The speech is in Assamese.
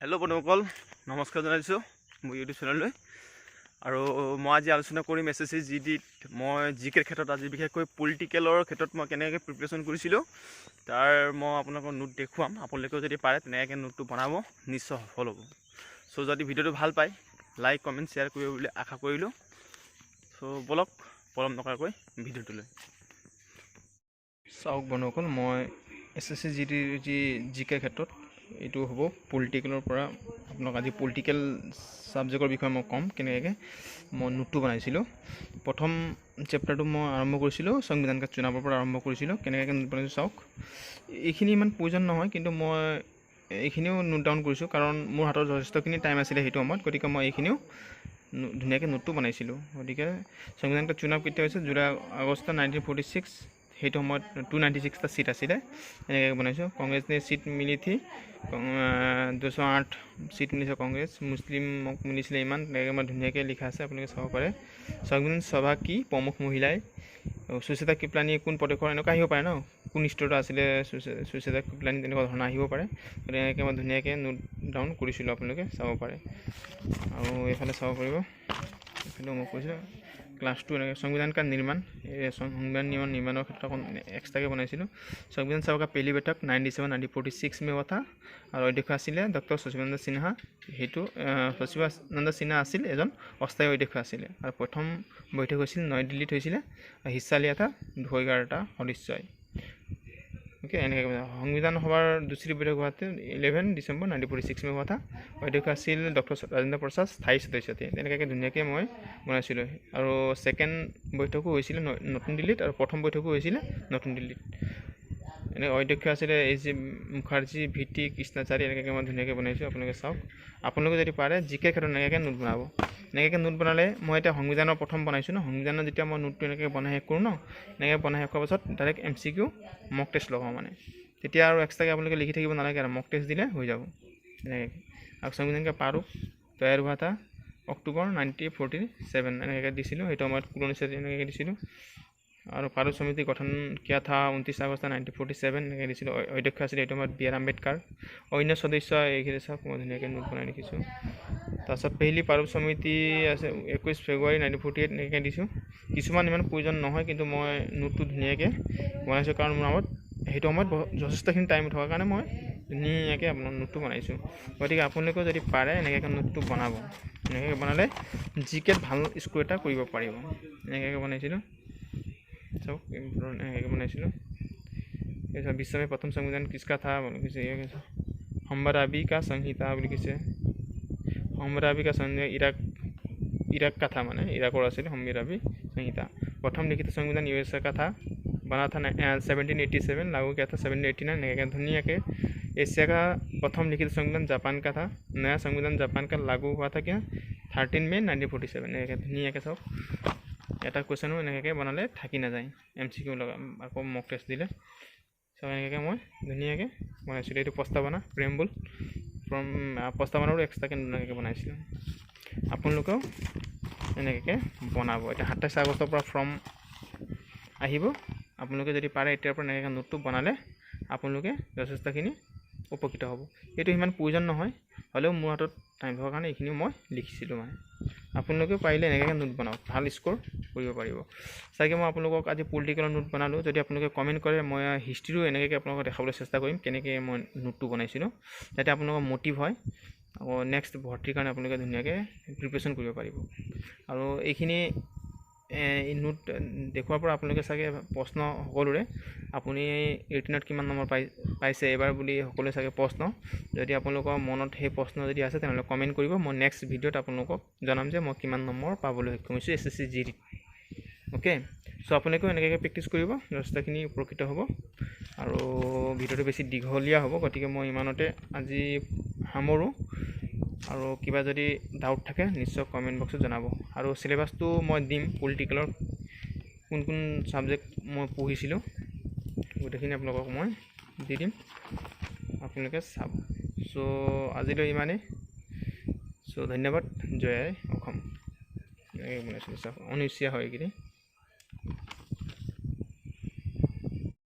হেল্ল' বন্ধুসকল নমস্কাৰ জনাইছোঁ মোৰ ইউটিউব চেনেললৈ আৰু মই আজি আলোচনা কৰিম এছ এছ চি জি ডিত মই জি কেৰ ক্ষেত্ৰত আজি বিশেষকৈ পলিটিকেলৰ ক্ষেত্ৰত মই কেনেকৈ প্ৰিপেৰেশ্যন কৰিছিলোঁ তাৰ মই আপোনালোকক নোট দেখুৱাম। আপোনালোকেও যদি পাৰে তেনেকৈ নোটটো বনাব নিশ্চয় সফল হ'ব। চ' যদি ভিডিঅ'টো ভাল পায় লাইক কমেণ্ট শ্বেয়াৰ কৰিব বুলি আশা কৰিলোঁ। চ' ব'লক পলম নকৰাকৈ ভিডিঅ'টোলৈ। চাওক বন্ধুসকল মই এছ এছ চি জি ডিৰ যি জি কেৰ ক্ষেত্ৰত এইটো হ'ব পলিটিকেলৰ পৰা। আপোনাক আজি পলিটিকেল ছাবজেক্টৰ বিষয়ে মই ক'ম কেনেকৈ মই নোটটো বনাইছিলোঁ। প্ৰথম চেপ্টাৰটো মই আৰম্ভ কৰিছিলোঁ সংবিধান কা চুনাৱৰ পৰা আৰম্ভ কৰিছিলোঁ। কেনেকৈ নোট বনাইছোঁ চাওক। এইখিনি ইমান প্ৰয়োজন নহয় কিন্তু মই এইখিনিও নোট ডাউন কৰিছোঁ কাৰণ মোৰ হাতত যথেষ্টখিনি টাইম আছিলে সেইটো সময়ত। গতিকে মই এইখিনিও ধুনীয়াকৈ নোটটো বনাইছিলোঁ। গতিকে সংবিধান কা চুনাৱ কেতিয়া হৈছে? July August nineteen forty six সেইটো সময়ত টু নাইণ্টি ছিক্সটা ছিট আছিলে। এনেকৈ বনাইছোঁ। কংগ্ৰেছ নে ছিট মিলি থি দুশ আঠ ছিট মিলিছে কংগ্ৰেছ। মুছলিমক মিলিছিলে ইমান। তেনেকৈ মই ধুনীয়াকৈ লিখা আছে আপোনালোকে চাব পাৰে। সংবিধান সভা কি প্ৰমুখ মহিলাই। সুচেতা কৃপলানী কোন প্ৰদেশৰ এনেকুৱা আহিব পাৰে ন? কোন স্তৰত আছিলে সুচে- সুচেতা কৃপলানী তেনেকুৱা ধৰণৰ আহিব পাৰে। গতিকে এনেকৈ মই ধুনীয়াকৈ নোট ডাউন কৰিছিলোঁ আপোনালোকে চাব পাৰে। আৰু এইফালে চাব পাৰিব। এইফালেও মই কৈছোঁ। ক্লাছ টু এনেকৈ সংবিধান কা নিৰ্মাণ এই সংবিধান নিৰ্মাণ নিৰ্মাণৰ ক্ষেত্ৰত অকণ এক্সট্ৰাকৈ বনাইছিলোঁ। সংবিধান সভা কা পেহলি বৈঠক ninety seven ninety forty six মে কথা। আৰু অধ্যক্ষ আছিলে ডক্টৰ শশীবানন্দ সিনহা। সেইটো আহ, শশীবানন্দ সিনহা আছিল এজন অস্থায়ী অধ্যক্ষ আছিলে। আৰু প্ৰথম বৈঠক হৈছিল নয়াদিল্লীত হৈছিলে। আৰু হিস্সা লিয়া থা অ'কে এনেকৈ সংবিধান সভাৰ দুচৰি বৈঠক হোৱাতে eleven December nineteen forty six মে কথা। অধ্যক্ষ আছিল ডক্টৰ ৰাজেন্দ্ৰ প্ৰসাদ স্থায়ী সদস্যতে। তেনেকৈ ধুনীয়াকৈ মই বনাইছিলোঁ। আৰু ছেকেণ্ড বৈঠকো হৈছিলে নতুন দিল্লীত আৰু প্ৰথম বৈঠকো হৈছিলে নতুন দিল্লীত। এনে অধ্যক্ষ আছিলে H G Mukherjee V Krishnachari এনেকৈ মই ধুনীয়াকৈ বনাইছোঁ। আপোনালোকে চাওক। আপোনালোকে যদি পাৰে জি ক্ষেত্ৰত এনেকৈ নোট বনাব। এনেকৈ নোট বনালে মই এতিয়া সংবিধানৰ প্ৰথম বনাইছোঁ ন। সংবিধানৰ যেতিয়া মই নোটটো এনেকৈ বনাই শেষ কৰোঁ ন এনেকৈ বনাই শেষ পাছত direct M C Q mock test লগাওঁ মানে। তেতিয়া আৰু এক্সট্ৰাকৈ আপোনালোকে লিখি থাকিব নালাগে আৰু মক টেষ্ট দিলে হৈ যাব এনেকৈ আৰু সংবিধান কা প্ৰাৰূপ তৈয়াৰ হোৱা এটা অক্টোবৰ নাইণ্টি ফৰ্টি ছেভেন এনেকৈ দিছিলোঁ। সেইটো সময়ত কুলনিছে এনেকৈ দিছিলোঁ। আৰু ভাৰত সমিতি গঠন কিয়া থা ঊনত্ৰিছ আগষ্ট নাইণ্টিন ফৰ্টি ছেভেন দিছিলোঁ অধ্যক্ষ আছিলে এইটো সময়ত বি আৰ আম্বেদকাৰ অন্য সদস্য এইখিনি চাওক মই ধুনীয়াকৈ নোট বনাই লিখিছোঁ তাৰপাছত পেহলি প্ৰাৰূপ সমিতি আছে একৈছ ফেব্ৰুৱাৰী নাইণ্টিন ফৰ্টি এইট এনেকৈ দিছোঁ কিছুমান ইমান প্ৰয়োজন নহয় কিন্তু মই নোটটো ধুনীয়াকৈ বনাইছোঁ কাৰণ মোৰ আগত সেইটো সময়ত যথেষ্টখিনি টাইম থকাৰ কাৰণে মই ধুনীয়াকৈ আপোনাৰ নোটটো বনাইছোঁ গতিকে আপোনালোকেও যদি পাৰে এনেকৈ নোটটো বনাব এনেকৈ বনালে জি কেত ভালো স্ক'ৰ এটা কৰিব পাৰিব এনেকৈ বনাইছিলোঁ सब बनाइছিল यसमा विश्वमै प्रथम संविधान किसका था भनेपछि हमराबीका संहिता भनेपछि हमराबीका संहिता, इराक इराक का था माने, इराक और हमराबी संहिता। प्रथम लिखित संविधान यूएसए का था, बना था सेवनटीन एट्टी सेवन, लागू किया था सेवनटीन एट्टी नाइन दुनिया के एशिया का प्रथम लिखित संविधान जापान का था, नया संविधान जापान का लागू हुआ था क्या? थर्टीन में नाइनटीन फोर्टी सेवन दुनिया के सब এটা কুৱেশ্যনো এনেকৈ বনালে থাকি নাযায়। এম চি কিউ লগা আকৌ মক টেষ্ট দিলে। চ' এনেকৈ মই ধুনীয়াকৈ বনাইছিলোঁ। এইটো প্ৰস্তাৱনা প্ৰেমবুল ফ্ৰম প্ৰস্তাৱনাৰো এক্সট্ৰাকৈ এনেকৈ বনাইছিলোঁ। আপোনালোকেও এনেকৈ বনাব। এতিয়া সাতাইছ আগষ্টৰ পৰা ফৰ্ম আহিব। আপোনালোকে যদি পাৰে এতিয়াৰ পৰা এনেকৈ নোটটো বনালে আপোনালোকে যথেষ্টখিনি উপকৃত হ'ব। এইটো সিমান প্ৰয়োজন নহয়। হ'লেও মোৰ হাতত টাইম থকাৰ কাৰণে এইখিনিও মই লিখিছিলোঁ মানে। আপোনালোকেও পাৰিলে এনেকৈ নোট বনাওক। ভাল স্ক'ৰ কৰিব পাৰিব। চাগে মই আপোনালোকক আজি পলিটিকেলৰ নোট বনালোঁ। যদি আপোনালোকে কমেণ্ট কৰে মই হিষ্ট্ৰীৰো এনেকৈ আপোনালোকক দেখাবলৈ চেষ্টা কৰিম কেনেকৈ মই নোটটো বনাইছিলোঁ যাতে আপোনালোকৰ মটিভ হয়। আকৌ নেক্সট ভৰ্তিৰ কাৰণে আপোনালোকে ধুনীয়াকৈ প্ৰিপেৰেশ্যন কৰিব পাৰিব। আৰু এইখিনি নোট দেখুৱাৰ পৰা আপোনালোকে চাগে প্ৰশ্ন সকলোৰে আপুনি ৰিটেনত কিমান নম্বৰ পাই পাইছে এইবাৰ বুলি সকলোৱে চাগে প্ৰশ্ন। যদি আপোনালোকৰ মনত সেই প্ৰশ্ন যদি আছে তেনেহ'লে কমেণ্ট কৰিব। মই নেক্সট ভিডিঅ'ত আপোনালোকক জনাম যে মই কিমান নম্বৰ পাবলৈ সক্ষম হৈছোঁ এছ এছ চি জি ডিত অ'কে চ' আপোনালোকেও এনেকৈ প্ৰেক্টিচ কৰিব যথেষ্টখিনি উপকৃত হ'ব। আৰু ভিডিঅ'টো বেছি দীঘলীয়া হ'ব গতিকে মই ইমানতে আজি সামৰোঁ। আৰু কিবা যদি ডাউট থাকে নিশ্চয় কমেণ্ট বক্সত জনাব। আৰু চিলেবাছটো মই দিম পলিটিকেলৰ কোন কোন ছাবজেক্ট মই পঢ়িছিলোঁ গোটেইখিনি আপোনালোকক মই দি দিম। আপোনালোকে চাব। চ' আজিলৈ ইমানেই। চ' ধন্যবাদ। জয় আই অসম। এনেকৈ হয় এইখিনি